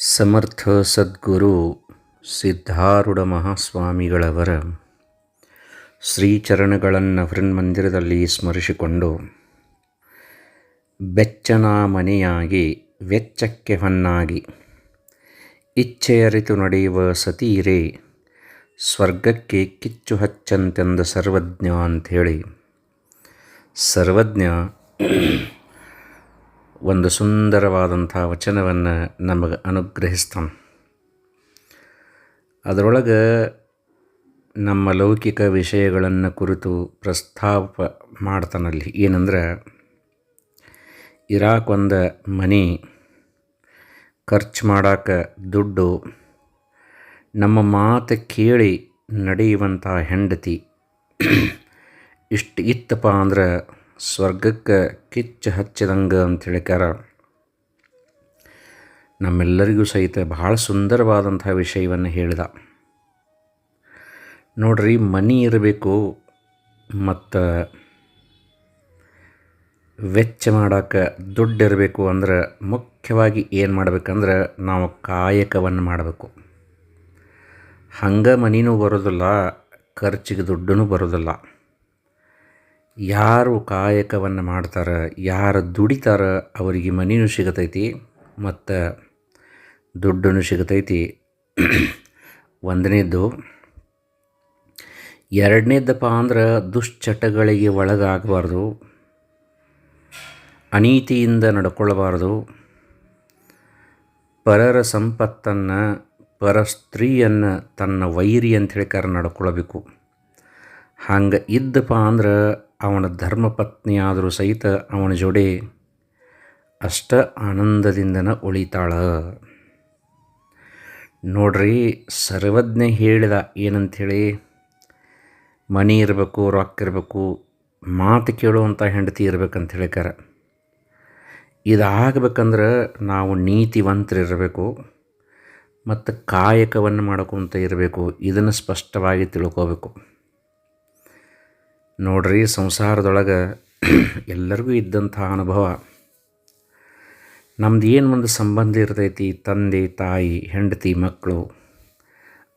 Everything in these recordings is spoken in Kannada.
ಸಮರ್ಥ ಸದ್ಗುರು ಸಿದ್ಧಾರೂಢ ಮಹಾಸ್ವಾಮಿಗಳವರ ಶ್ರೀಚರಣಗಳನ್ನು ಹೃನ್ಮಂದಿರದಲ್ಲಿ ಸ್ಮರಿಸಿಕೊಂಡು ಬೆಚ್ಚನ ಮನೆಯಾಗಿ ವೆಚ್ಚಕ್ಕೆ ಹೊನ್ನಾಗಿ ಇಚ್ಛೆಯರಿತು ನಡೆಯುವ ಸತೀರೇ, ಸ್ವರ್ಗಕ್ಕೆ ಕಿಚ್ಚು ಹಚ್ಚಂತೆಂದ ಸರ್ವಜ್ಞ ಅಂಥೇಳಿ. ಸರ್ವಜ್ಞ ಒಂದು ಸುಂದರವಾದಂಥ ವಚನವನ್ನು ನಮಗೆ ಅನುಗ್ರಹಿಸ್ತಾನೆ. ಅದರೊಳಗೆ ನಮ್ಮ ಲೌಕಿಕ ವಿಷಯಗಳನ್ನು ಕುರಿತು ಪ್ರಸ್ತಾಪ ಮಾಡ್ತಾನಲ್ಲಿ. ಏನಂದ್ರೆ ಇರಾಕೊಂದು ಮನೆ, ಖರ್ಚು ಮಾಡೋಕೆ ದುಡ್ಡು, ನಮ್ಮ ಮಾತು ಕೇಳಿ ನಡೆಯುವಂಥ ಹೆಂಡತಿ. ಇಷ್ಟು ಇತ್ತಪ್ಪ ಅಂದ್ರೆ ಸ್ವರ್ಗಕ್ಕೆ ಕಿಚ್ಚು ಹಚ್ಚಿದಂಗೆ ಅಂತ ಹೇಳಿಕಾರ ನಮ್ಮೆಲ್ಲರಿಗೂ ಸಹಿತ ಭಾಳ ಸುಂದರವಾದಂಥ ವಿಷಯವನ್ನು ಹೇಳಿದ. ನೋಡ್ರಿ, ಮನಿ ಇರಬೇಕು, ಮತ್ತು ವೆಚ್ಚ ಮಾಡೋಕ್ಕೆ ದುಡ್ಡು ಇರಬೇಕು ಅಂದ್ರೆ ಮುಖ್ಯವಾಗಿ ಏನು ಮಾಡ್ಬೇಕಂದ್ರೆ ನಾವು ಕಾಯಕವನ್ನು ಮಾಡಬೇಕು. ಹಂಗೆ ಮನಿನೂ ಬರೋದಿಲ್ಲ, ಖರ್ಚಿಗೆ ದುಡ್ಡೂ ಬರೋದಿಲ್ಲ. ಯಾರು ಕಾಯಕವನ್ನು ಮಾಡ್ತಾರೆ, ಯಾರು ದುಡಿತಾರೆ ಅವರಿಗೆ ಮನೆಯೂ ಸಿಗತೈತಿ, ಮತ್ತು ದುಡ್ಡನ್ನು ಸಿಗತೈತಿ. ಒಂದನೇದ್ದು ಎರಡನೇದಪ್ಪ ಅಂದ್ರೆ ದುಶ್ಚಟಗಳಿಗೆ ಒಳಗಾಗಬಾರ್ದು, ಅನೀತಿಯಿಂದ ನಡ್ಕೊಳ್ಬಾರ್ದು, ಪರರ ಸಂಪತ್ತನ್ನು, ಪರ ಸ್ತ್ರೀಯನ್ನು ತನ್ನ ವೈರಿ ಅಂತ ಹೇಳಿಕಾರ ನಡ್ಕೊಳ್ಬೇಕು. ಹಂಗೆ ಇದ್ದಪ್ಪ ಅಂದ್ರೆ ಅವನ ಧರ್ಮಪತ್ನಿಯಾದರೂ ಸಹಿತ ಅವನ ಜೋಡಿ ಅಷ್ಟ ಆನಂದದಿಂದನ ಉಳಿತಾಳ. ನೋಡ್ರಿ, ಸರ್ವಜ್ಞ ಹೇಳಿದ ಏನಂಥೇಳಿ ಮನಿ ಇರಬೇಕು, ರೊಕ್ಕ ಇರಬೇಕು, ಮಾತು ಕೇಳುವಂಥ ಹೆಂಡತಿ ಇರ್ಬೇಕಂತ ಹೇಳಿಕಾರ ಇದಾಗಬೇಕಂದ್ರೆ ನಾವು ನೀತಿವಂತರಿರಬೇಕು, ಮತ್ತು ಕಾಯಕವನ್ನು ಮಾಡ್ಕೊತ ಇರಬೇಕು, ಇದನ್ನು ಸ್ಪಷ್ಟವಾಗಿ ತಿಳ್ಕೋಬೇಕು. ನೋಡ್ರಿ, ಸಂಸಾರದೊಳಗೆ ಎಲ್ಲರಿಗೂ ಇದ್ದಂಥ ಅನುಭವ. ನಮ್ದು ಏನು ಒಂದು ಸಂಬಂಧ ಇರ್ತೈತಿ, ತಂದೆ, ತಾಯಿ, ಹೆಂಡತಿ ಮಕ್ಕಳು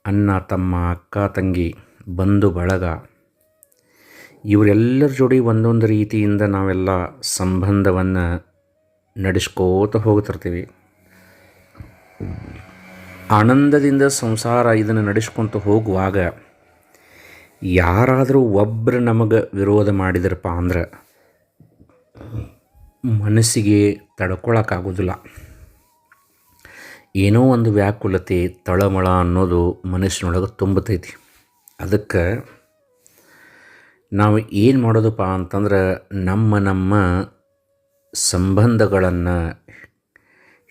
ಅಣ್ಣ, ತಮ್ಮ, ಅಕ್ಕ, ತಂಗಿ, ಬಂಧು, ಬಳಗ, ಇವರೆಲ್ಲರ ಜೋಡಿ ಒಂದೊಂದು ರೀತಿಯಿಂದ ನಾವೆಲ್ಲ ಸಂಬಂಧವನ್ನು ನಡೆಸ್ಕೋತ ಹೋಗ್ತಿರ್ತೀವಿ. ಆನಂದದಿಂದ ಸಂಸಾರ ಇದನ್ನು ನಡೆಸ್ಕೊತ ಹೋಗುವಾಗ ಯಾರಾದರೂ ಒಬ್ಬರು ನಮಗೆ ವಿರೋಧ ಮಾಡಿದ್ರಪ್ಪ ಅಂದ್ರೆ ಮನಸ್ಸಿಗೆ ತಡ್ಕೊಳಕ್ಕಾಗೋದಿಲ್ಲ ಏನೋ ಒಂದು ವ್ಯಾಕುಲತೆ, ತಳಮಳ ಅನ್ನೋದು ಮನಸ್ಸಿನೊಳಗೆ ತುಂಬತೈತಿ. ಅದಕ್ಕೆ ನಾವು ಏನು ಮಾಡೋದಪ್ಪ ಅಂತಂದ್ರೆ ನಮ್ಮ ನಮ್ಮ ಸಂಬಂಧಗಳನ್ನು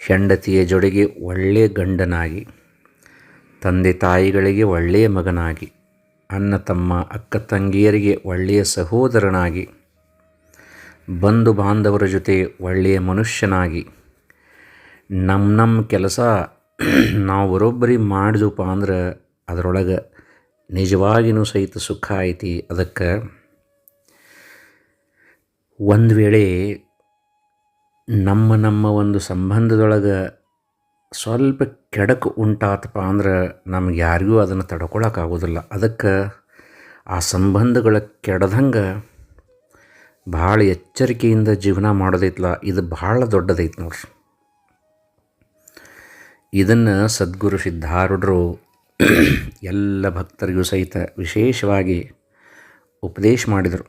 ಹೆಂಡತಿಯ ಜೊಡೆಗೆ ಒಳ್ಳೆಯ ಗಂಡನಾಗಿ, ತಂದೆ ತಾಯಿಗಳಿಗೆ ಒಳ್ಳೆಯ ಮಗನಾಗಿ ಅಣ್ಣ ತಮ್ಮ ಅಕ್ಕ ತಂಗಿಯರಿಗೆ ಒಳ್ಳೆಯ ಸಹೋದರನಾಗಿ, ಬಂಧು ಬಾಂಧವರ ಜೊತೆ ಒಳ್ಳೆಯ ಮನುಷ್ಯನಾಗಿ. ನಮ್ಮ ನಮ್ಮ ಕೆಲಸ ನಾವು ಬರೋಬ್ಬರಿ ಮಾಡಿದಪ್ಪ ಅಂದ್ರೆ ಅದರೊಳಗೆ ನಿಜವಾಗಿಯೂ ಸಹಿತ ಸುಖ ಐತಿ. ಅದಕ್ಕೆ ಒಂದು ವೇಳೆ ನಮ್ಮ ನಮ್ಮ ಒಂದು ಸಂಬಂಧದೊಳಗೆ ಸ್ವಲ್ಪ ಕೆಡಕು ಉಂಟಾತಪ್ಪ ಅಂದ್ರೆ ನಮ್ಗೆ ಯಾರಿಗೂ ಅದನ್ನು ತಡ್ಕೊಳಕ್ಕಾಗೋದಿಲ್ಲ ಅದಕ್ಕೆ ಆ ಸಂಬಂಧಗಳ ಕೆಡದಂಗೆ ಭಾಳ ಎಚ್ಚರಿಕೆಯಿಂದ ಜೀವನ ಮಾಡೋದೈತಲ್ಲ ಇದು ಭಾಳ ದೊಡ್ಡದೈತೆ ನೋಡ್ರಿ. ಇದನ್ನು ಸದ್ಗುರು ಸಿದ್ಧಾರೂಢರು ಎಲ್ಲ ಭಕ್ತರಿಗೂ ಸಹಿತ ವಿಶೇಷವಾಗಿ ಉಪದೇಶ ಮಾಡಿದರು.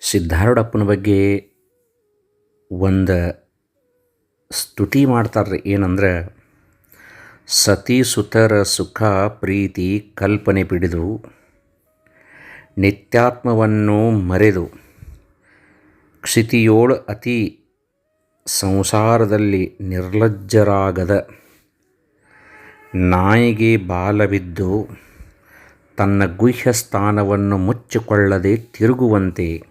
ಸಿದ್ಧಾರೂಢಪ್ಪನ ಬಗ್ಗೆ ಒಂದು ಸ್ತುತಿ ಮಾಡ್ತಾರ್ರಿ. ಏನಂದ್ರೆ, ಸತಿ ಸುತರ ಸುಖ ಪ್ರೀತಿ ಕಲ್ಪನೆ ಬಿಡಿದು, ನಿತ್ಯಾತ್ಮವನ್ನು ಮರೆದು, ಕ್ಷಿತಿಯೋಳು ಅತಿ ಸಂಸಾರದಲ್ಲಿ ನಿರ್ಲಜ್ಜರಾಗದ ನಾಯಿಗೆ ಬಾಲವಿದ್ದು ತನ್ನ ಗುಹ್ಯ ಸ್ಥಾನವನ್ನು ಮುಚ್ಚಿಕೊಳ್ಳದೆ ತಿರುಗುವಂತೆ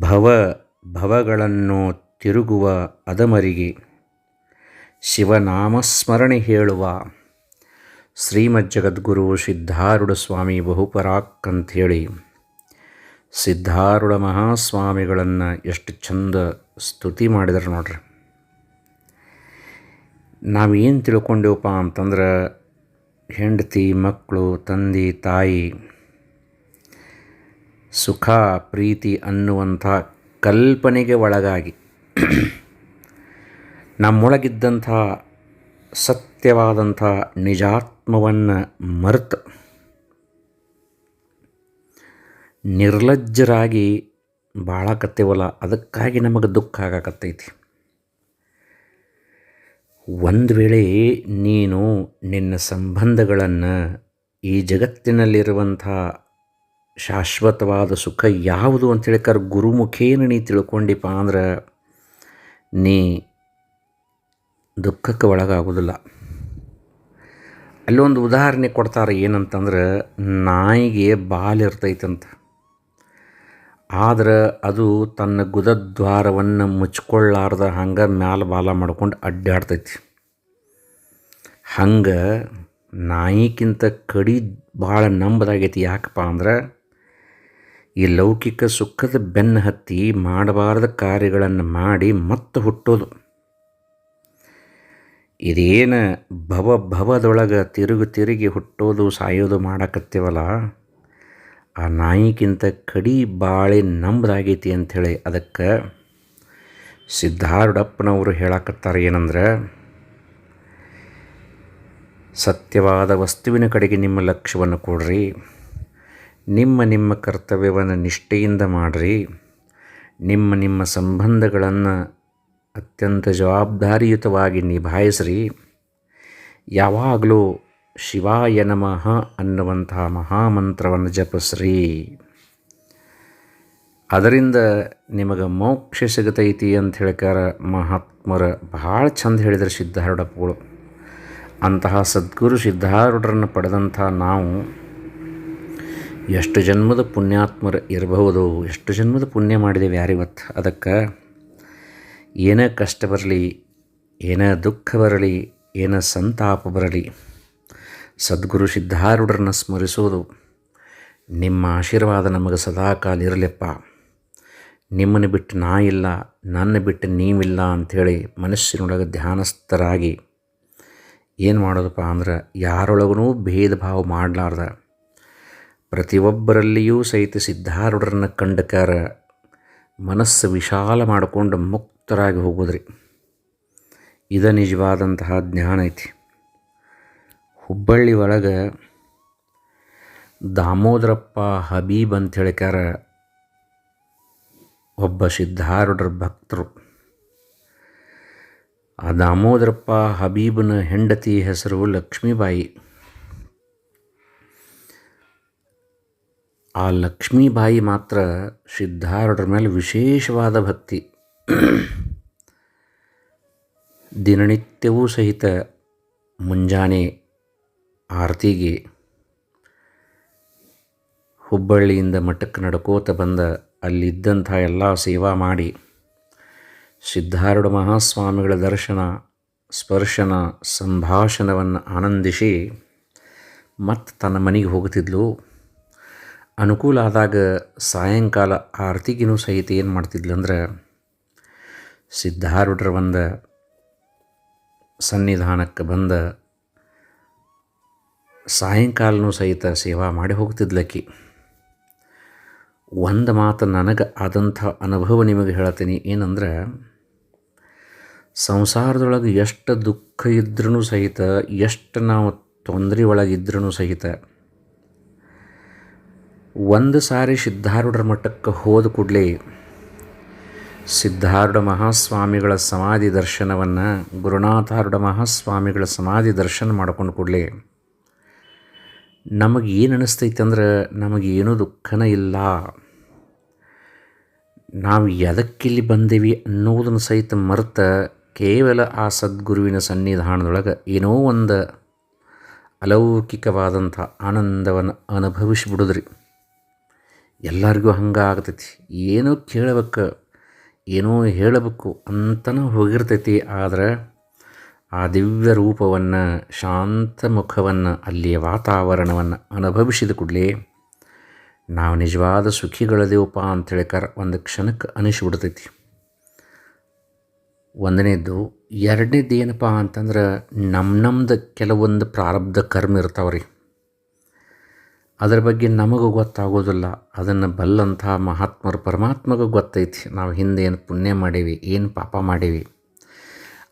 ಭವ ಭವಗಳನ್ನು ತಿರುಗುವ ಅದಮರಿಗೆ ಶಿವನಾಮಸ್ಮರಣೆ ಹೇಳುವ ಶ್ರೀಮಜ್ಜಗದ್ಗುರು ಸಿದ್ಧಾರೂಢ ಸ್ವಾಮಿ ಬಹುಪರಾಕ್ ಸಿದ್ಧಾರೂಢ ಮಹಾಸ್ವಾಮಿಗಳನ್ನು ಎಷ್ಟು ಚಂದ ಸ್ತುತಿ ಮಾಡಿದ್ರು ನೋಡ್ರಿ. ನಾವೇನು ತಿಳ್ಕೊಂಡೇವಪ್ಪ ಅಂತಂದ್ರೆ ಹೆಂಡತಿ ಮಕ್ಕಳು ತಂದೆ, ತಾಯಿ ಸುಖ, ಪ್ರೀತಿ ಅನ್ನುವಂಥ ಕಲ್ಪನೆಗೆ ಒಳಗಾಗಿ ನಮ್ಮೊಳಗಿದ್ದಂಥ ಸತ್ಯವಾದಂಥ ನಿಜಾತ್ಮವನ್ನು ಮರೆತು ನಿರ್ಲಜ್ಜರಾಗಿ ಬಾಳಕತ್ತೇವಲ್ಲ, ಅದಕ್ಕಾಗಿ ನಮಗೆ ದುಃಖ ಆಗಕತ್ತೈತಿ. ಒಂದು ವೇಳೆ ನೀನು ನಿನ್ನ ಸಂಬಂಧಗಳನ್ನು ಈ ಜಗತ್ತಿನಲ್ಲಿರುವಂಥ ಶಾಶ್ವತವಾದ ಸುಖ ಯಾವುದು ಅಂತ ಕರ್ ಗುರುಮುಖೇನ ನೀ ತಿಳ್ಕೊಂಡಿಪ್ಪ ಅಂದ್ರೆ ನೀ ದುಃಖಕ್ಕೆ ಒಳಗಾಗೋದಿಲ್ಲ ಅಲ್ಲೊಂದು ಉದಾಹರಣೆ ಕೊಡ್ತಾರೆ ಏನಂತಂದ್ರೆ, ನಾಯಿಗೆ ಬಾಲಿರ್ತೈತಂತ ಆದ್ರೆ ಅದು ತನ್ನ ಗುದದ್ವಾರವನ್ನು ಮುಚ್ಕೊಳ್ಳಾರ್ದ ಹಂಗೆ ಮ್ಯಾಲ ಬಾಲ ಮಾಡ್ಕೊಂಡು ಅಡ್ಡಾಡ್ತೈತಿ. ಹಂಗೆ ನಾಯಿಗಿಂತ ಕಡಿ ಭಾಳ ನಂಬದಾಗೈತಿ. ಯಾಕಪ್ಪ ಅಂದ್ರೆ, ಈ ಲೌಕಿಕ ಸುಖದ ಬೆನ್ನು ಹತ್ತಿ ಮಾಡಬಾರ್ದ ಕಾರ್ಯಗಳನ್ನು ಮಾಡಿ ಮತ್ತೆ ಹುಟ್ಟೋದು. ಇದೇನು ಭವ ಭವದೊಳಗೆ ತಿರುಗಿ ತಿರುಗಿ ಹುಟ್ಟೋದು ಸಾಯೋದು ಮಾಡಕತ್ತೇವಲ್ಲ? ಆ ನಾಯಿಗಿಂತ ಕಡಿ ಬಾಳೆ ನಂಬದಾಗೈತಿ ಅಂಥೇಳಿ ಅದಕ್ಕೆ ಸಿದ್ಧಾರೂಢಪ್ಪನವರು ಹೇಳಕತ್ತಾರೆ ಏನಂದ್ರೆ, ಸತ್ಯವಾದ ವಸ್ತುವಿನ ಕಡೆಗೆ ನಿಮ್ಮ ಲಕ್ಷ್ಯವನ್ನು ಕೊಡ್ರಿ, ನಿಮ್ಮ ನಿಮ್ಮ ಕರ್ತವ್ಯವನ್ನು ನಿಷ್ಠೆಯಿಂದ ಮಾಡಿರಿ, ನಿಮ್ಮ ನಿಮ್ಮ ಸಂಬಂಧಗಳನ್ನು ಅತ್ಯಂತ ಜವಾಬ್ದಾರಿಯುತವಾಗಿ ನಿಭಾಯಿಸ್ರಿ. ಯಾವಾಗಲೂ ಶಿವಾಯ ನಮಃ ಅನ್ನುವಂತಹ ಮಹಾಮಂತ್ರವನ್ನು ಜಪಿಸ್ರಿ. ಅದರಿಂದ ನಿಮಗೆ ಮೋಕ್ಷ ಸಿಗತೈತಿ ಅಂತ ಹೇಳ್ಕಾರ ಮಹಾತ್ಮರ ಭಾಳ ಚಂದ ಹೇಳಿದರು ಸಿದ್ಧಾರೂಢಪ್ಪಗಳು. ಅಂತಹ ಸದ್ಗುರು ಸಿದ್ಧಾರೂಢರನ್ನು ಪಡೆದಂಥ ನಾವು ಎಷ್ಟು ಜನ್ಮದ ಪುಣ್ಯಾತ್ಮರು ಇರಬಹುದು, ಎಷ್ಟು ಜನ್ಮದ ಪುಣ್ಯ ಮಾಡಿದ್ದೇವೆ ಯಾರಿವತ್ತು? ಅದಕ್ಕೆ ಏನೇ ಕಷ್ಟ ಬರಲಿ, ಏನೇ ದುಃಖ ಬರಲಿ, ಏನೇ ಸಂತಾಪ ಬರಲಿ, ಸದ್ಗುರು ಸಿದ್ಧಾರೂಢರನ್ನು ಸ್ಮರಿಸೋದು ನಿಮ್ಮ ಆಶೀರ್ವಾದ ನಮಗೆ ಸದಾಕಾಲ ಇರಲಿಪ್ಪ. ನಿಮ್ಮನ್ನು ಬಿಟ್ಟು ನಾ ಇಲ್ಲ, ನನ್ನ ಬಿಟ್ಟು ನೀವಿಲ್ಲ ಅಂಥೇಳಿ ಮನಸ್ಸಿನೊಳಗೆ ಧ್ಯಾನಸ್ಥರಾಗಿ ಏನು ಮಾಡೋದಪ್ಪ ಅಂದ್ರೆ ಯಾರೊಳಗೂ ಭೇದ ಭಾವ ಮಾಡಲಾರ್ದ. ಪ್ರತಿಯೊಬ್ಬರಲ್ಲಿಯೂ ಸಹಿತ ಸಿದ್ಧಾರೂಢರನ್ನು ಕಂಡಕಾರ ಮನಸ್ಸು ವಿಶಾಲ ಮಾಡಿಕೊಂಡು ಮುಕ್ತರಾಗಿ ಹೋಗೋದ್ರಿ. ಇದ ನಿಜವಾದಂತಹ ಜ್ಞಾನ ಐತಿ. ಹುಬ್ಬಳ್ಳಿ ಒಳಗೆ ದಾಮೋದರಪ್ಪ ಹಬೀಬ್ ಅಂತ ಹೇಳಿಕಾರ ಒಬ್ಬ ಸಿದ್ಧಾರೂಢರ ಭಕ್ತರು. ಆ ದಾಮೋದರಪ್ಪ ಹಬೀಬನ ಹೆಂಡತಿ ಹೆಸರು ಲಕ್ಷ್ಮೀಬಾಯಿ. ಆ ಲಕ್ಷ್ಮೀಬಾಯಿ ಮಾತ್ರ ಸಿದ್ಧಾರೂಢರ ಮೇಲೆ ವಿಶೇಷವಾದ ಭಕ್ತಿ. ದಿನನಿತ್ಯವೂ ಸಹಿತ ಮುಂಜಾನೆ ಆರತಿಗೆ ಹುಬ್ಬಳ್ಳಿಯಿಂದ ಮಠಕ್ಕೆ ನಡ್ಕೋತ ಬಂದ ಅಲ್ಲಿದ್ದಂಥ ಎಲ್ಲ ಸೇವಾ ಮಾಡಿ ಸಿದ್ಧಾರೂಢ ಮಹಾಸ್ವಾಮಿಗಳ ದರ್ಶನ, ಸ್ಪರ್ಶನ, ಸಂಭಾಷಣವನ್ನು ಆನಂದಿಸಿ ಮತ್ತು ತನ್ನ ಮನೆಗೆ ಹೋಗ್ತಿದ್ಲು ಅನುಕೂಲ ಆದಾಗ ಸಾಯಂಕಾಲ ಆರತಿಗಿನೂ ಸಹಿತ ಏನು ಮಾಡ್ತಿದ್ಲು ಅಂದ್ರೆ ಸಿದ್ಧಾರೂಢರ ಬಂದ ಸನ್ನಿಧಾನಕ್ಕೆ ಬಂದ ಸಾಯಂಕಾಲನೂ ಸಹಿತ ಸೇವಾ ಮಾಡಿ ಹೋಗ್ತಿದ್ಲಕ್ಕಿ ಒಂದು ಮಾತು ನನಗೆ ಆದಂಥ ಅನುಭವ ನಿಮಗೆ ಹೇಳ್ತೀನಿ ಏನಂದ್ರೆ ಸಂಸಾರದೊಳಗೆ ಎಷ್ಟು ದುಃಖ ಇದ್ರೂ ಸಹಿತ, ಎಷ್ಟು ನಾವು ತೊಂದರೆ ಒಳಗಿದ್ರೂ ಸಹಿತ ಒಂದು ಸಾರಿ ಸಿದ್ಧಾರೂಢರ ಮಠಕ್ಕೆ ಹೋದ ಕೂಡಲೇ ಸಿದ್ಧಾರೂಢ ಮಹಾಸ್ವಾಮಿಗಳ ಸಮಾಧಿ ದರ್ಶನವನ್ನು ಗುರುನಾಥಾರೂಢ ಮಹಾಸ್ವಾಮಿಗಳ ಸಮಾಧಿ ದರ್ಶನ ಮಾಡ್ಕೊಂಡು ಕೂಡಲೇ ನಮಗೆ ಏನು ಅನ್ನಿಸ್ತೈತೆ ಅಂದ್ರೆ ನಮಗೇನೂ ದುಃಖನೇ ಇಲ್ಲ. ನಾವು ಎದಕ್ಕಿಲ್ಲಿ ಬಂದೇವಿ ಅನ್ನೋದನ್ನು ಸಹಿತ ಮರೆತ ಕೇವಲ ಆ ಸದ್ಗುರುವಿನ ಸನ್ನಿಧಾನದೊಳಗೆ ಏನೋ ಒಂದು ಅಲೌಕಿಕವಾದಂಥ ಆನಂದವನ್ನು ಅನುಭವಿಸಿಬಿಡೋದ್ರಿ ಎಲ್ಲರಿಗೂ ಹಂಗೆ ಆಗ್ತೈತಿ ಏನೋ ಕೇಳಬೇಕು, ಏನೋ ಹೇಳಬೇಕು ಅಂತನೂ ಹೋಗಿರ್ತೈತಿ. ಆದರೆ ಆ ದಿವ್ಯ ರೂಪವನ್ನು, ಶಾಂತ ಮುಖವನ್ನು, ಅಲ್ಲಿಯ ವಾತಾವರಣವನ್ನು ಅನುಭವಿಸಿದ ಕೂಡಲೇ ನಾವು ನಿಜವಾದ ಸುಖಿಗಳದೇವಪ್ಪ ಅಂತೇಳಿಕಾರ ಒಂದು ಕ್ಷಣಕ್ಕೆ ಅನಿಸ್ಬಿಡ್ತೈತಿ. ಒಂದನೇದ್ದು ಎರಡನೇದು ಏನಪ್ಪ ಅಂತಂದ್ರೆ ನಮ್ಮ ನಮ್ಮದು ಕೆಲವೊಂದು ಪ್ರಾರಬ್ಧ ಕರ್ಮ ಇರ್ತಾವೆ ರೀ ಅದ್ರ ಬಗ್ಗೆ ನಮಗೂ ಗೊತ್ತಾಗೋದಿಲ್ಲ. ಅದನ್ನು ಬಲ್ಲಂಥ ಮಹಾತ್ಮರು ಪರಮಾತ್ಮಗೂ ಗೊತ್ತೈತಿ. ನಾವು ಹಿಂದೆ ಏನು ಪುಣ್ಯ ಮಾಡೀವಿ, ಏನು ಪಾಪ ಮಾಡೀವಿ.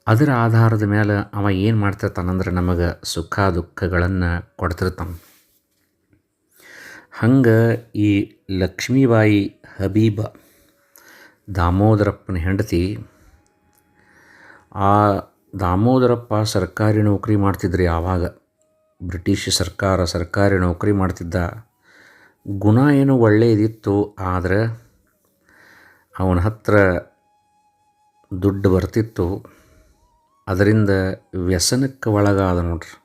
ಅದರ ಆಧಾರದ ಮೇಲೆ ಅವ ಏನು ಮಾಡ್ತಿರ್ತಾನಂದ್ರೆ ನಮಗೆ ಸುಖ ದುಃಖಗಳನ್ನು ಕೊಡ್ತಿರ್ತಾನೆ. ಹಂಗೆ ಈ ಲಕ್ಷ್ಮೀಬಾಯಿ ಹಬೀಬ ದಾಮೋದರಪ್ಪನ ಹೆಂಡತಿ, ಆ ದಾಮೋದರಪ್ಪ ಸರ್ಕಾರಿ ನೌಕರಿ ಮಾಡ್ತಿದ್ರಿ ಆವಾಗ. ಬ್ರಿಟಿಷ್ ಸರ್ಕಾರ, ಸರ್ಕಾರಿ ನೌಕರಿ ಮಾಡ್ತಿದ್ದ ಗುಣ ಏನು ಒಳ್ಳೆಯದಿತ್ತು ಆದರೆ ಅವನ ಹತ್ರ ದುಡ್ಡು ಬರ್ತಿತ್ತು. ಅದರಿಂದ ವ್ಯಸನಕ್ಕೆ ಒಳಗಾದ ನೋಡ್ರಿ.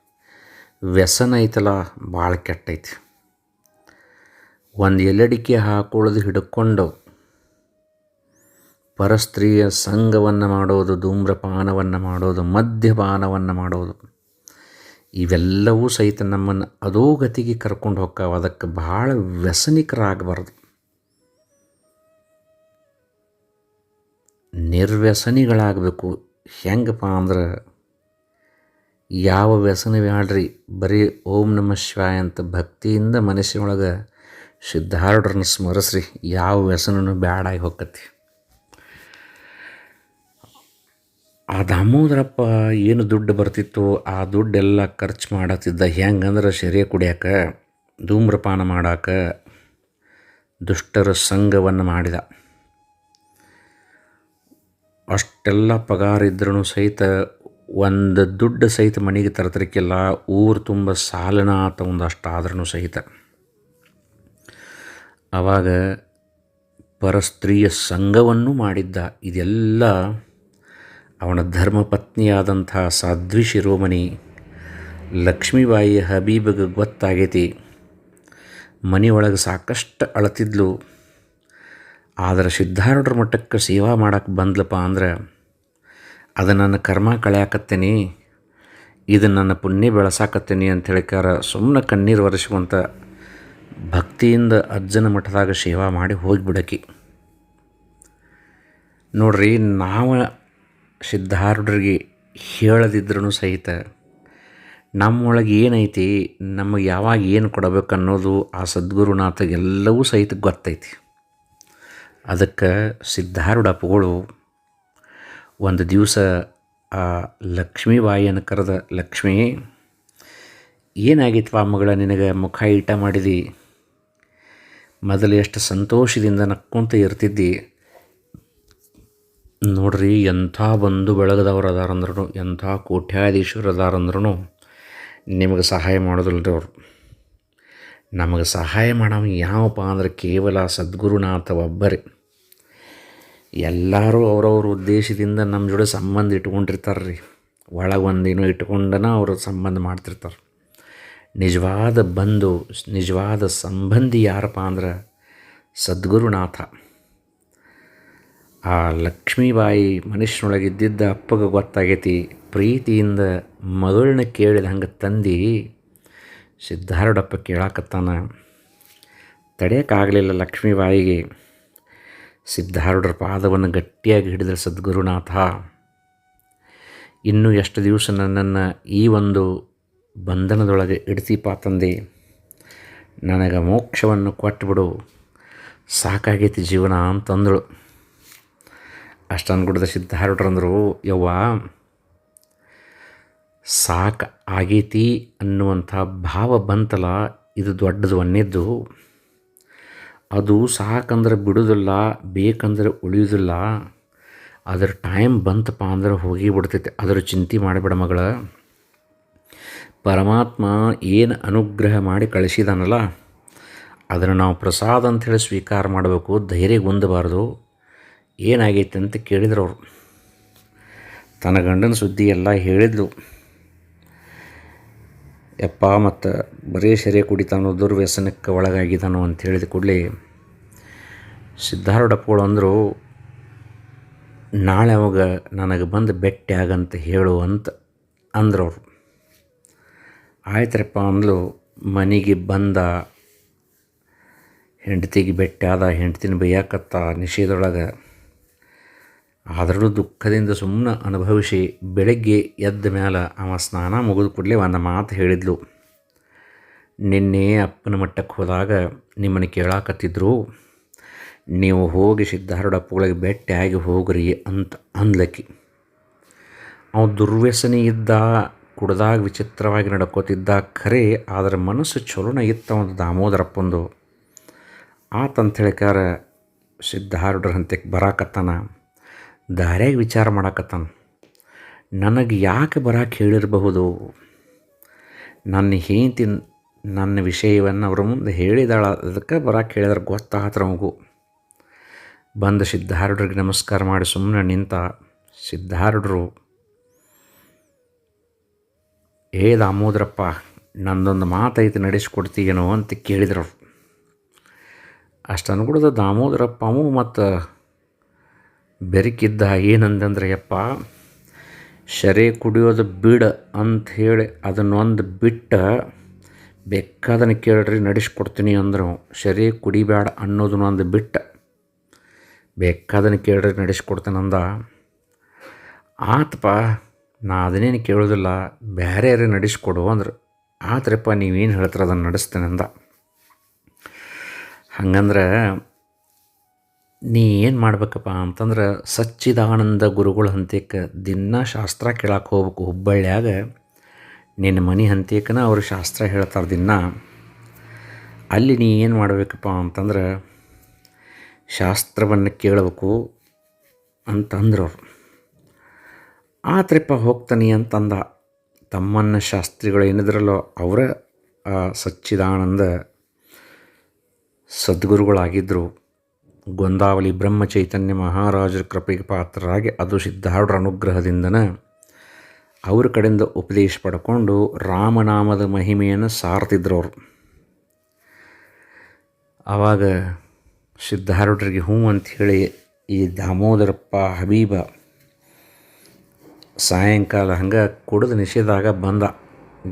ವ್ಯಸನ ಐತಲ್ಲ ಭಾಳ ಕೆಟ್ಟೈತಿ. ಒಂದು ಎಲೆಡಿಕೆ ಹಾಕೊಳ್ಳೋದು ಹಿಡ್ಕೊಂಡು ಪರಸ್ತ್ರೀಯ ಸಂಘವನ್ನು ಮಾಡೋದು, ಧೂಮ್ರಪಾನವನ್ನು ಮಾಡೋದು, ಮದ್ಯಪಾನವನ್ನು ಮಾಡೋದು. ಇವೆಲ್ಲವೂ ಸಹಿತ ನಮ್ಮನ್ನು ಅಧೋಗತಿಗೆ ಕರ್ಕೊಂಡು ಹೋಗ್ತಾವೆ. ಅದಕ್ಕೆ ಭಾಳ ವ್ಯಸನಿಕರಾಗಬಾರ್ದು. ನಿರ್ವ್ಯಸನಿಗಳಾಗಬೇಕು. ಹೆಂಗಪ್ಪ ಅಂದ್ರೆ ಯಾವ ವ್ಯಸನ ಬ್ಯಾಡ್ರಿ? ಬರೀ ಓಂ ನಮ ಶಿವಾಯ ಅಂತ ಭಕ್ತಿಯಿಂದ ಮನಸ್ಸಿನೊಳಗೆ ಸಿದ್ಧಾರ್ಢರನ್ನ ಸ್ಮರಿಸ್ರಿ. ಯಾವ ವ್ಯಸನೂ ಬ್ಯಾಡಾಗಿ ಹೋಗತಿ ಆ ದಾಮೋದರಪ್ಪ ಏನು ದುಡ್ಡು ಬರ್ತಿತ್ತು, ಆ ದುಡ್ಡೆಲ್ಲ ಖರ್ಚು ಮಾಡತ್ತಿದ್ದ ಹೆಂಗಂದ್ರೆ ಶರೀರ ಕುಡಿಯೋಕೆ, ಧೂಮ್ರಪಾನ ಮಾಡೋಕೆ ದುಷ್ಟರ ಸಂಘವನ್ನು ಮಾಡಿದ. ಅಷ್ಟೆಲ್ಲ ಪಗಾರ ಇದ್ರೂ ಸಹಿತ ಒಂದು ದುಡ್ಡು ಸಹಿತ ಮನೆಗೆ ತರತರಿಕ್ಕಿಲ್ಲ ಊರು ತುಂಬ ಸಾಲನ ಆತ ಒಂದಷ್ಟು ಆದ್ರೂ ಸಹಿತ. ಆವಾಗ ಪರಸ್ತ್ರೀಯ ಸಂಘವನ್ನು ಮಾಡಿದ್ದ. ಇದೆಲ್ಲ ಅವನ ಧರ್ಮಪತ್ನಿಯಾದಂಥ ಸಾಧ್ವಿ ಶಿರೋಮಣಿ ಲಕ್ಷ್ಮೀಬಾಯಿ ಹಬೀಬಗೆ ಗೊತ್ತಾಗೈತಿ. ಮನೆಯೊಳಗೆ ಸಾಕಷ್ಟು ಅಳತಿದ್ಲು. ಆದರೆ ಸಿದ್ಧಾರೂಢರ ಮಟ್ಟಕ್ಕೆ ಸೇವಾ ಮಾಡೋಕ್ಕೆ ಬಂದ್ಲಪ್ಪ ಅಂದ್ರೆ, ಅದು ನನ್ನ ಕರ್ಮ ಕಳೆಯಾಕತ್ತೇನಿ, ಇದು ನನ್ನ ಪುಣ್ಯ ಬೆಳೆಸಾಕತ್ತೀನಿ ಅಂತ ಹೇಳಿಕಾರ ಸುಮ್ಮನೆ ಕಣ್ಣೀರು ಒರೆಸುವಂಥ ಭಕ್ತಿಯಿಂದ ಅಜ್ಜನ ಮಠದಾಗ ಸೇವಾ ಮಾಡಿ ಹೋಗಿಬಿಡಕಿ. ನೋಡ್ರಿ, ನಾವು ಸಿದ್ಧಾರೂಢರಿಗೆ ಹೇಳದಿದ್ರೂ ಸಹಿತ ನಮ್ಮೊಳಗೆ ಏನೈತಿ, ನಮಗೆ ಯಾವಾಗ ಏನು ಕೊಡಬೇಕು ಅನ್ನೋದು ಆ ಸದ್ಗುರುನಾಥಗೆಲ್ಲವೂ ಸಹಿತ ಗೊತ್ತೈತಿ. ಅದಕ್ಕೆ ಸಿದ್ಧಾರೂಢ ಅಪ್ಪಗಳು ಒಂದು ದಿವಸ ಆ ಲಕ್ಷ್ಮೀಬಾಯಿಯನ್ನು ಕರೆದ, ಲಕ್ಷ್ಮೀ, ಏನಾಗಿತ್ವಾ ಮಗಳ, ನಿನಗೆ ಮುಖ ಈಟ ಮಾಡಿದಿ? ಮೊದಲು ಎಷ್ಟು ಸಂತೋಷದಿಂದ ನಕ್ಕೊಂತ ಇರ್ತಿದ್ದಿ? ನೋಡ್ರಿ, ಎಂಥ ಬಂಧು ಬೆಳಗದವ್ರು ಅದಾರಂದ್ರೂ ಎಂಥ ಕೋಟ್ಯಾಧೀಶರು ಅದಾರಂದ್ರೂ ನಿಮಗೆ ಸಹಾಯ ಮಾಡೋದಿಲ್ಲರಿ ಅವರು. ನಮಗೆ ಸಹಾಯ ಮಾಡವ ಯಾವಪ್ಪ ಅಂದ್ರೆ ಕೇವಲ ಸದ್ಗುರುನಾಥ ಒಬ್ಬರೇ. ಎಲ್ಲರೂ ಅವ್ರವ್ರ ಉದ್ದೇಶದಿಂದ ನಮ್ಮ ಜೋಡಿ ಸಂಬಂಧ ಇಟ್ಕೊಂಡಿರ್ತಾರೆ ರೀ ಒಳಗೆ ಒಂದೇನೋ ಇಟ್ಕೊಂಡನ ಅವರು ಸಂಬಂಧ ಮಾಡ್ತಿರ್ತಾರೆ. ನಿಜವಾದ ಬಂಧು, ನಿಜವಾದ ಸಂಬಂಧಿ ಯಾರಪ್ಪ ಅಂದ್ರೆ ಸದ್ಗುರುನಾಥ. ಆ ಲಕ್ಷ್ಮೀಬಾಯಿ ಮನುಷ್ಯನೊಳಗಿದ್ದಿದ್ದ ಅಪ್ಪಗೆ ಗೊತ್ತಾಗೈತಿ, ಪ್ರೀತಿಯಿಂದ ಮಗಳನ್ನ ಕೇಳಿದ ಹಂಗೆ ತಂದು ಸಿದ್ಧಾರೂಢಪ್ಪ ಕೇಳಾಕತ್ತಾನ, ತಡೆಯೋಕ್ಕಾಗಲಿಲ್ಲ ಲಕ್ಷ್ಮೀಬಾಯಿಗೆ. ಸಿದ್ಧಾರೂಢರ ಪಾದವನ್ನು ಗಟ್ಟಿಯಾಗಿ ಹಿಡಿದ ಸದ್ಗುರುನಾಥ. ಇನ್ನೂ ಎಷ್ಟು ದಿವಸ ನನ್ನನ್ನು ಈ ಒಂದು ಬಂಧನದೊಳಗೆ ಇಡ್ತೀಪ ತಂದೆ, ನನಗೆ ಮೋಕ್ಷವನ್ನು ಕೊಟ್ಟುಬಿಡು ಸಾಕಾಗೈತಿ ಜೀವನ ಅಂತಂದಳು. ಅಷ್ಟು ಅಂದ್ಬಿಡ್ದ ಅಂದರು, ಯವ್ವ, ಸಾಕು ಆಗೈತಿ ಅನ್ನುವಂಥ ಭಾವ ಬಂತಲ್ಲ, ಇದು ದೊಡ್ಡದು ಅನ್ನಿದ್ದು. ಅದು ಸಾಕಂದ್ರೆ ಬಿಡೋದಿಲ್ಲ, ಬೇಕಂದ್ರೆ ಉಳಿಯೋದಿಲ್ಲ. ಅದರ ಟೈಮ್ ಬಂತಪ್ಪ ಅಂದ್ರೆ ಹೋಗಿ ಬಿಡ್ತೈತೆ. ಅದರ ಚಿಂತೆ ಮಾಡಿಬಿಡ ಮಗಳ. ಪರಮಾತ್ಮ ಏನು ಅನುಗ್ರಹ ಮಾಡಿ ಕಳಿಸಿದಾನಲ್ಲ, ಅದನ್ನು ನಾವು ಪ್ರಸಾದ ಅಂಥೇಳಿ ಸ್ವೀಕಾರ ಮಾಡಬೇಕು. ಧೈರ್ಯ ಹೊಂದಬಾರ್ದು ಏನಾಗೈತೆ ಅಂತ ಕೇಳಿದ್ರು ಅವರು. ತನ್ನ ಗಂಡನ ಸುದ್ದಿ ಎಲ್ಲ ಹೇಳಿದ್ಲು. ಯಪ್ಪ, ಮತ್ತು ಬರೀ ಸೆರೆ ಕುಡಿತಾನೋ, ದುರ್ವ್ಯಸನಕ್ಕೆ ಒಳಗಾಗಿದ್ದಾನೋ ಅಂತ ಹೇಳಿದ ಕೂಡಲೇ ಸಿದ್ಧಾರೂಢಪ್ಪಗಳು ಅಂದರು, ನಾಳೆ ಅವಾಗ ನನಗೆ ಬಂದು ಭೇಟಿ ಆಗಂತ ಹೇಳು ಅಂತ ಅಂದ್ರವ್ರು ಆಯ್ತರಪ್ಪ ಅಂದ್ಲು, ಮನೆಗೆ ಬಂದ ಹೆಂಡತಿಗೆ ಭೇಟಿ ಆದ ಹೆಂಡ್ತಿನ ಬೈಯಾಕತ್ತ ನಿಷೇಧೊಳಗೆ ಆದರೂ ದುಃಖದಿಂದ ಸುಮ್ಮನೆ ಅನುಭವಿಸಿ ಬೆಳಗ್ಗೆ ಎದ್ದ ಮೇಲೆ ಅವ ಸ್ನಾನ ಮುಗಿದು ಕೂಡಲೇ ಒಂದು ಮಾತು ಹೇಳಿದ್ಲು. ನಿನ್ನೆ ಅಪ್ಪನ ಮಟ್ಟಕ್ಕೆ ಹೋದಾಗ ನಿಮ್ಮನ್ನು ಕೇಳಾಕತ್ತಿದ್ರು, ನೀವು ಹೋಗಿ ಸಿದ್ಧಾರೂಢಪ್ಪಗಳಿಗೆ ಭೇಟಿಯಾಗಿ ಹೋಗ್ರಿ ಅಂತ ಅಂದ್ಲಕ್ಕಿ. ಅವ ದುರ್ವ್ಯಸನಿ ಇದ್ದ, ಕುಡ್ದಾಗ ವಿಚಿತ್ರವಾಗಿ ನಡ್ಕೋತಿದ್ದ ಖರೆ, ಆದರೆ ಮನಸ್ಸು ಚಲೋನ ಇತ್ತ ಒಂದು ದಾಮೋದರಪ್ಪಂದು. ಆತಂತ ಹೇಳಿಕಾರ ಸಿದ್ಧಾರೂಢರ ಹಂತಕ್ಕೆ ಬರಾಕತ್ತಾನ. ದಾರ್ಯಾಗ ವಿಚಾರ ಮಾಡಕತ್ತಾನ. ನನಗೆ ಯಾಕೆ ಬರಕ್ಕೆ ಹೇಳಿರಬಹುದು? ನನ್ನ ಹೆಂಡತಿ ನನ್ನ ವಿಷಯವನ್ನು ಅವ್ರ ಮುಂದೆ ಹೇಳಿದಾಳ, ಅದಕ್ಕೆ ಬರಕ್ಕೆ ಹೇಳಿದ್ರೆ ಗೊತ್ತಾತ್ರ ಮಗು ಬಂದ ಸಿದ್ಧಾರೂಢರಿಗೆ ನಮಸ್ಕಾರ ಮಾಡಿ ಸುಮ್ಮನೆ ನಿಂತ ಸಿದ್ಧಾರೂಢರು, ಏ ದಾಮೋದರಪ್ಪ, ನಂದೊಂದು ಮಾತೈತಿ ನಡೆಸ್ಕೊಡ್ತೀಯೇನೋ ಅಂತ ಕೇಳಿದ್ರು ಅಷ್ಟು ಅನ್ಕೊಡ್ದ ದಾಮೋದರಪ್ಪ ಅವು ಮತ್ತು ಬೆರಕಿದ್ದ ಏನಂದಂದ್ರೆ, ಯಪ್ಪ, ಶರೆ ಕುಡಿಯೋದು ಬಿಡ ಅಂತ ಹೇಳಿ ಅದನ್ನೊಂದು ಬಿಟ್ಟು ಬೇಕಾದನ್ನು ಕೇಳ್ರಿ, ನಡೆಸ್ಕೊಡ್ತೀನಿ ಅಂದ್ರೆ. ಶರೆ ಕುಡಿಬೇಡ ಅನ್ನೋದನ್ನೊಂದು ಬಿಟ್ಟು ಬೇಕಾದನ್ನು ಕೇಳ್ರಿ ಅಂದ ಆತಪ್ಪ, ನಾ ಅದನ್ನೇನು ಕೇಳೋದಿಲ್ಲ ಬೇರೆ ಯಾರೇ ನಡೆಸ್ಕೊಡು ಅಂದ್ರೆ. ಆತ್ರಪ್ಪ, ನೀವೇನು ಹೇಳ್ತೀರ ಅದನ್ನು ನಡೆಸ್ತೇನೆ ಅಂದ ಹಂಗಂದ್ರೆ ನೀ ಏನು ಮಾಡ್ಬೇಕಪ್ಪ ಅಂತಂದ್ರೆ ಸಚ್ಚಿದಾನಂದ ಗುರುಗಳ ಹಂತಕ್ಕೆ ದಿನ ಶಾಸ್ತ್ರ ಕೇಳಕ್ಕೆ ಹೋಗ್ಬೇಕು ಹುಬ್ಬಳ್ಳಿಯಾಗ. ನಿನ್ನ ಮನೆ ಹಂತಕ್ಕನ ಅವರು ಶಾಸ್ತ್ರ ಹೇಳ್ತಾರೆ ದಿನ. ಅಲ್ಲಿ ನೀ ಏನು ಮಾಡಬೇಕಪ್ಪ ಅಂತಂದ್ರೆ ಶಾಸ್ತ್ರವನ್ನು ಕೇಳಬೇಕು ಅಂತಂದ್ರು ಅವ್ರು ಆತ್ರಪ್ಪ ಹೋಗ್ತಾನೆ ಅಂತಂದ ತಮ್ಮನ್ನ ಶಾಸ್ತ್ರಿಗಳು ಏನಿದ್ರಲ್ಲೋ ಅವರ ಸಚ್ಚಿದಾನಂದ ಸದ್ಗುರುಗಳಾಗಿದ್ದರು ಗೊಂದಾವಲಿ ಬ್ರಹ್ಮಚೈತನ್ಯ ಮಹಾರಾಜರ ಕೃಪೆಗೆ ಪಾತ್ರರಾಗಿ ಅದು ಸಿದ್ಧಾರ್ಢರ ಅನುಗ್ರಹದಿಂದನ ಅವ್ರ ಕಡೆಯಿಂದ ಉಪದೇಶ ಪಡ್ಕೊಂಡು ರಾಮನಾಮದ ಮಹಿಮೆಯನ್ನು ಸಾರ್ತಿದ್ರು ಅವರು ಆವಾಗ ಸಿದ್ಧಾರೂಢರಿಗೆ ಹ್ಞೂ ಹೇಳಿ ಈ ದಾಮೋದರಪ್ಪ ಹಬೀಬ ಸಾಯಂಕಾಲ ಹಂಗೆ ಕುಡಿದು ನಿಷೇಧಾಗ ಬಂದ.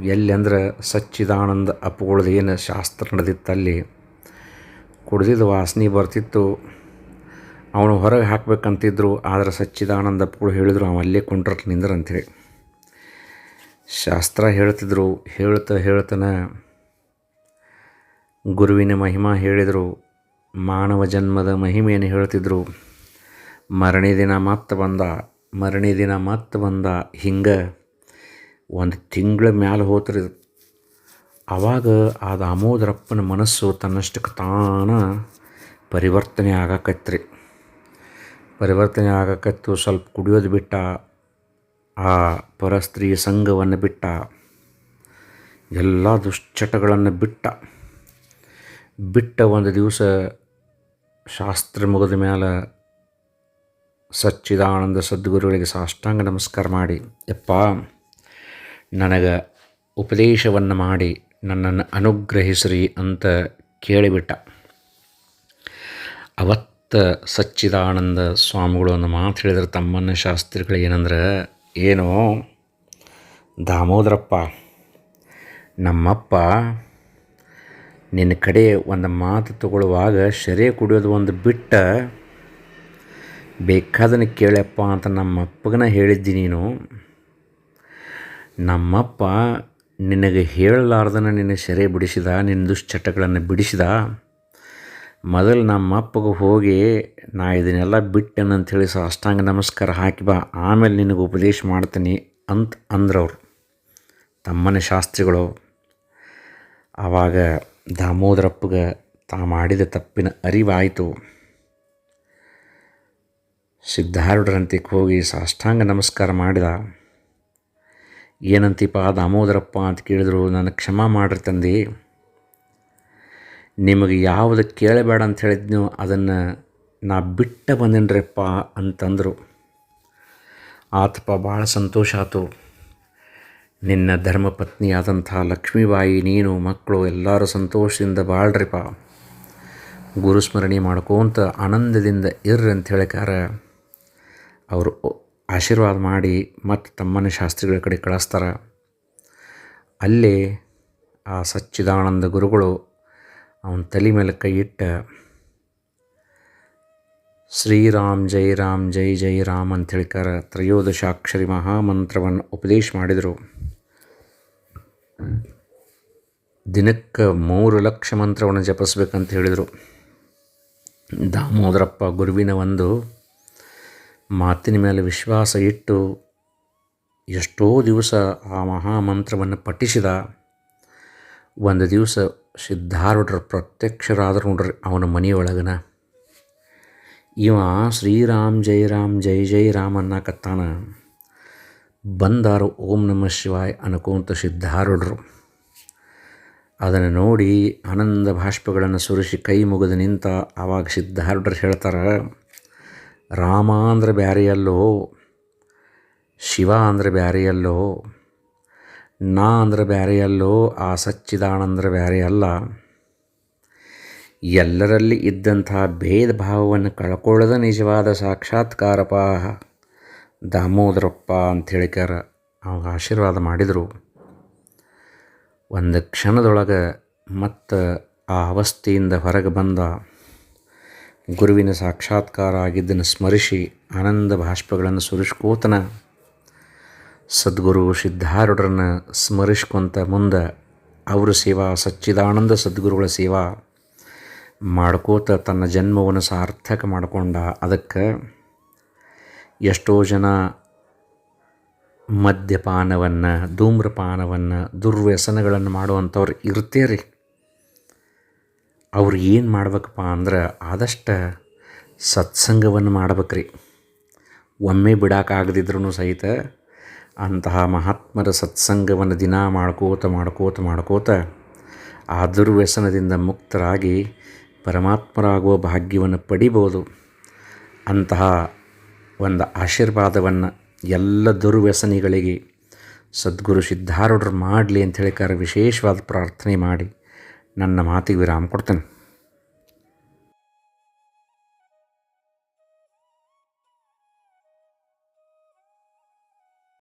ಎಲ್ಲಿ ಅಂದ್ರೆ ಸಚ್ಚಿದಾನಂದ ಅಪ್ಪುಗಳದೇನು ಶಾಸ್ತ್ರ ನಡೆದಿತ್ತು ಅಲ್ಲಿ ಕುಡ್ದಿದ್ದು ವಾಸನೆ ಬರ್ತಿತ್ತು. ಅವನು ಹೊರಗೆ ಹಾಕ್ಬೇಕಂತಿದ್ರು, ಆದರೆ ಸಚ್ಚಿದಾನಂದಪ್ಪಗಳು ಹೇಳಿದರು, ಅವ ಅಲ್ಲೇ ನಿಂದ್ರ ಅಂಥೇಳಿ ಶಾಸ್ತ್ರ ಹೇಳ್ತಿದ್ರು, ಹೇಳ್ತಾ ಹೇಳ್ತಾನೆ ಗುರುವಿನ ಮಹಿಮಾ ಹೇಳಿದರು, ಮಾನವ ಜನ್ಮದ ಮಹಿಮೆಯನ್ನು ಹೇಳ್ತಿದ್ರು, ಮರಣಿ ದಿನ ಮತ್ತೆ ಬಂದ, ಮರಣಿ ದಿನ ಮತ್ತೆ ಬಂದ, ಹಿಂಗೆ ಒಂದು ತಿಂಗಳ ಮ್ಯಾಲೆ ಹೋತ್ರಿ ಆವಾಗ ಆ ದಾಮೋದರಪ್ಪನ ಮನಸ್ಸು ತನ್ನಷ್ಟಕ್ಕೆ ತಾನ ಪರಿವರ್ತನೆ ಆಗಕತ್ರಿ. ಪರಿವರ್ತನೆ ಆಗಕತ್ತು ಸ್ವಲ್ಪ ಕುಡಿಯೋದು ಬಿಟ್ಟ, ಆ ಪರಸ್ತ್ರೀ ಸಂಘವನ್ನು ಬಿಟ್ಟ, ಎಲ್ಲ ದುಶ್ಚಟಗಳನ್ನು ಬಿಟ್ಟ. ಬಿಟ್ಟ ಒಂದು ದಿವಸ ಶಾಸ್ತ್ರ ಮುಗಿದ ಮೇಲೆ ಸಚ್ಚಿದಾನಂದ ಸದ್ಗುರುಗಳಿಗೆ ಸಾಷ್ಟಾಂಗ ನಮಸ್ಕಾರ ಮಾಡಿ, ಯಪ್ಪ, ನನಗೆ ಉಪದೇಶವನ್ನು ಮಾಡಿ ನನ್ನನ್ನು ಅನುಗ್ರಹಿಸ್ರಿ ಅಂತ ಕೇಳಿಬಿಟ್ಟ. ಅವತ್ತ ಸಚ್ಚಿದಾನಂದ ಸ್ವಾಮಿಗಳು ಒಂದು ಮಾತು ಹೇಳಿದ್ರೆ ತಮ್ಮನ್ನ ಶಾಸ್ತ್ರಿಗಳು ಏನಂದ್ರೆ, ಏನೋ, ದಾಮೋದರಪ್ಪ, ನಮ್ಮಪ್ಪ ನಿನ್ನ ಕಡೆ ಒಂದು ಮಾತು ತಗೊಳ್ಳುವಾಗ ಶರೇ ಕುಡಿಯೋದು ಒಂದು ಬಿಟ್ಟ, ಬೇಕಾದನ್ನು ಕೇಳಪ್ಪ ಅಂತ ನಮ್ಮಪ್ಪಗನ ಹೇಳಿದ್ದಿ ನೀನು. ನಮ್ಮಪ್ಪ ನಿನಗೆ ಹೇಳಲಾರ್ದನ ನಿನ್ನ ಸೆರೆ ಬಿಡಿಸಿದ, ನಿನ್ನ ದುಶ್ಚಟಗಳನ್ನು ಬಿಡಿಸಿದ? ಮೊದಲು ನಮ್ಮ ಅಪ್ಪಗೆ ಹೋಗಿ, ನಾ ಇದನ್ನೆಲ್ಲ ಬಿಟ್ಟೆನಂಥೇಳಿ ಸಾಷ್ಟಾಂಗ ನಮಸ್ಕಾರ ಹಾಕಿ ಬಾ, ಆಮೇಲೆ ನಿನಗೆ ಉಪದೇಶ ಮಾಡ್ತೀನಿ ಅಂತ ಅಂದ್ರವ್ರು. ತಮ್ಮನ ಶಾಸ್ತ್ರಿಗಳು. ಆವಾಗ ದಾಮೋದರಪ್ಪಗೆ ತಾ ಮಾಡಿದ ತಪ್ಪಿನ ಅರಿವಾಯಿತು. ಸಿದ್ಧಾರೂಢರಂತಿಗೆ ಹೋಗಿ ಸಾಷ್ಟಾಂಗ ನಮಸ್ಕಾರ ಮಾಡಿದ. ಏನಂತೀಪ ದಾಮೋದರಪ್ಪ ಅಂತ ಕೇಳಿದ್ರು, ನನ್ನ ಕ್ಷಮ ಮಾಡ್ರಿ ತಂದೆ. ನಿಮಗೆ ಯಾವುದು ಕೇಳಬೇಡ ಅಂತ ಹೇಳಿದ್ನೋ ಅದನ್ನು ನಾ ಬಿಟ್ಟ ಬಂದೇನ್ರಿಪ್ಪ ಅಂತಂದರು. ಆತಪ್ಪ ಭಾಳ ಸಂತೋಷ ಆಯಿತು ನಿನ್ನ ಧರ್ಮಪತ್ನಿಯಾದಂಥ ಲಕ್ಷ್ಮೀಬಾಯಿ, ನೀನು, ಮಕ್ಕಳು ಎಲ್ಲರೂ ಸಂತೋಷದಿಂದ ಬಾಳ್ರಿಪ್ಪ. ಗುರುಸ್ಮರಣೆ ಮಾಡ್ಕೋಂತ ಆನಂದದಿಂದ ಇರ್ರಿ ಅಂತ ಹೇಳಿಕಾರ ಅವರು ಆಶೀರ್ವಾದ ಮಾಡಿ ಮತ್ತು ತಮ್ಮನ ಶಾಸ್ತ್ರಿಗಳ ಕಡೆ ಕಳಿಸ್ತಾರೆ. ಅಲ್ಲಿ ಆ ಸಚ್ಚಿದಾನಂದ ಗುರುಗಳು ಅವನ ತಲೆ ಮೇಲೆ ಕೈ ಇಟ್ಟ, ಶ್ರೀರಾಮ್ ಜೈ ರಾಮ್ ಜೈ ಜೈ ರಾಮ್ ಅಂತ ಹೇಳಿಕಾರ ತ್ರಯೋದಶಾಕ್ಷರಿ ಮಹಾಮಂತ್ರವನ್ನು ಉಪದೇಶ ಮಾಡಿದರು. ದಿನಕ್ಕೆ ಮೂರು ಲಕ್ಷ ಮಂತ್ರವನ್ನು ಜಪಿಸ್ಬೇಕಂತ ಹೇಳಿದರು. ದಾಮೋದರಪ್ಪ ಗುರುವಿನ ಒಂದು ಮಾತಿನ ಮೇಲೆ ವಿಶ್ವಾಸ ಇಟ್ಟು ಎಷ್ಟೋ ದಿವಸ ಆ ಮಹಾಮಂತ್ರವನ್ನು ಪಠಿಸಿದ, ಒಂದು ದಿವಸ ಸಿದ್ಧಾರೂಢರು ಪ್ರತ್ಯಕ್ಷರಾದರು ನೋಡ್ರಿ ಅವನ ಮನೆಯೊಳಗನ. ಇವ ಶ್ರೀರಾಮ್ ಜೈ ರಾಮ್ ಜೈ ಜೈ ರಾಮ್ ಅನ್ನಕತ್ತಾನ. ಬಂದಾರು ಓಂ ನಮಃ ಶಿವಾಯ್ ಅನ್ಕೋಂತ ಸಿದ್ಧಾರೂಢರು. ಅದನ್ನು ನೋಡಿ ಆನಂದ ಭಾಷ್ಪಗಳನ್ನು ಸುರಿಸಿ ಕೈ ಮುಗಿದು ನಿಂತ ಆವಾಗ ಸಿದ್ಧಾರೂಢರು ಹೇಳ್ತಾರೆ ರಾಮ ಅಂದರೆ ಬ್ಯಾರೆಯಲ್ಲೋ, ಶಿವ ಅಂದರೆ ಬ್ಯಾರೆಯಲ್ಲೋ, ನಾ ಅಂದ್ರೆ ಬ್ಯಾರೆಯಲ್ಲೋ, ಆ ಸಚ್ಚಿದಾನಂದ್ರ ಬ್ಯಾರೆ ಅಲ್ಲ ಎಲ್ಲರಲ್ಲಿ ಇದ್ದಂಥ ಭೇದ ಭಾವವನ್ನು ಕಳ್ಕೊಳ್ಳದ ನಿಜವಾದ ಸಾಕ್ಷಾತ್ಕಾರಪ್ಪ ದಾಮೋದರಪ್ಪ ಅಂತ ಹೇಳಿಕಾರ ಅವಾಗ ಆಶೀರ್ವಾದ ಮಾಡಿದರು. ಒಂದು ಕ್ಷಣದೊಳಗೆ ಮತ್ತು ಆ ಅವಸ್ಥೆಯಿಂದ ಹೊರಗೆ ಬಂದ ಗುರುವಿನ ಸಾಕ್ಷಾತ್ಕಾರ ಆಗಿದ್ದನ್ನು ಸ್ಮರಿಸಿ ಆನಂದ ಭಾಷ್ಪಗಳನ್ನು ಸುರಿಸ್ಕೋತನ ಸದ್ಗುರು ಸಿದ್ಧಾರೂಢರನ್ನು ಸ್ಮರಿಸ್ಕೊಂತ ಮುಂದೆ ಅವರ ಸೇವಾ, ಸಚ್ಚಿದಾನಂದ ಸದ್ಗುರುಗಳ ಸೇವಾ ಮಾಡ್ಕೋತ ತನ್ನ ಜನ್ಮವನ್ನು ಸಾರ್ಥಕ ಮಾಡಿಕೊಂಡ. ಅದಕ್ಕೆ ಎಷ್ಟೋ ಜನ ಮದ್ಯಪಾನವನ್ನು, ಧೂಮ್ರಪಾನವನ್ನು, ದುರ್ವ್ಯಸನಗಳನ್ನು ಮಾಡುವಂಥವ್ರು ಇರ್ತೀರಿ. ಅವ್ರು ಏನು ಮಾಡ್ಬೇಕಪ್ಪ ಅಂದ್ರೆ ಆದಷ್ಟು ಸತ್ಸಂಗವನ್ನು ಮಾಡ್ಬೇಕ್ರಿ. ಒಮ್ಮೆ ಬಿಡೋಕ್ಕಾಗದಿದ್ರೂ ಸಹಿತ ಅಂತಹ ಮಹಾತ್ಮರ ಸತ್ಸಂಗವನ್ನು ದಿನ ಮಾಡ್ಕೋತ ಮಾಡ್ಕೋತ ಮಾಡ್ಕೋತ ಆ ದುರ್ವ್ಯಸನದಿಂದ ಮುಕ್ತರಾಗಿ ಪರಮಾತ್ಮರಾಗುವ ಭಾಗ್ಯವನ್ನು ಪಡಿಬೋದು. ಅಂತಹ ಒಂದು ಆಶೀರ್ವಾದವನ್ನು ಎಲ್ಲ ದುರ್ವ್ಯಸನಿಗಳಿಗೆ ಸದ್ಗುರು ಸಿದ್ಧಾರೂಢರು ಮಾಡಲಿ ಅಂತ ಹೇಳಿಕಾರ ವಿಶೇಷವಾದ ಪ್ರಾರ್ಥನೆ ಮಾಡಿ. ನನ್ನ ಮಾತಿಗೆ ವಿರಾಮ ಕೊಡ್ತೇನೆ.